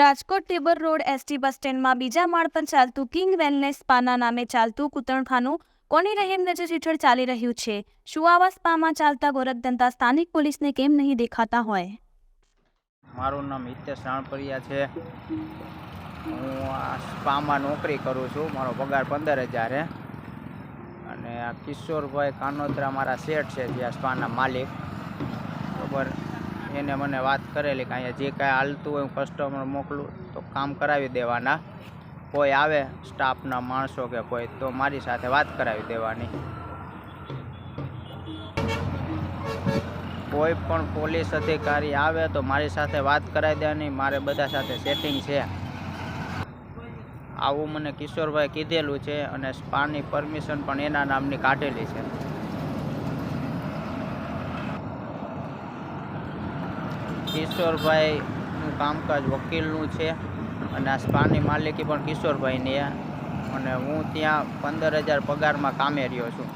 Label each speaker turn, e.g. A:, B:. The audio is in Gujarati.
A: Rajkot Dhebar road ST bus સ્ટેન્ડમાં બીજા માળ પર ચાલતું કિંગ વેલનેસ સ્પાના નામે ચાલતું કૂતરખાનું કોની રહેમ નજર હેઠળ ચાલી રહ્યું છે? શું આવા સ્પામાં ચાલતા ગોરખધંધા સ્થાનિક પોલીસને કેમ નહીં દેખાતા હોય?
B: મારું નામ હિતેશ રાણપરિયા છે. હું આ સ્પામાં નોકરી કરું છું. મારો પગાર પંદર હજાર છે અને આ કિશોરભાઈ કાનોત્રા મારા શેઠ છે, જે આ સ્પાના માલિક. બરાબર. એને મને વાત કરેલી કે અહીંયા જે કાંઈ હાલતું હોય હું કસ્ટમર મોકલું તો કામ કરાવી દેવાના. કોઈ આવે સ્ટાફના માણસો કે કોઈ, તો મારી સાથે વાત કરાવી દેવાની. કોઈ પણ પોલીસ અધિકારી આવે તો મારી સાથે વાત કરાવી દેવાની. મારે બધા સાથે સેટિંગ છે. આવું મને કિશોરભાઈ કીધેલું છે અને સ્પાની પરમિશન પણ એના નામની કાઢેલી છે. કિશોરભાઈનું કામકાજ વકીલનું છે અને આ સ્પાની માલિકી પણ કિશોરભાઈની અને હું ત્યાં પંદર હજાર પગારમાં કામે રહ્યો છું.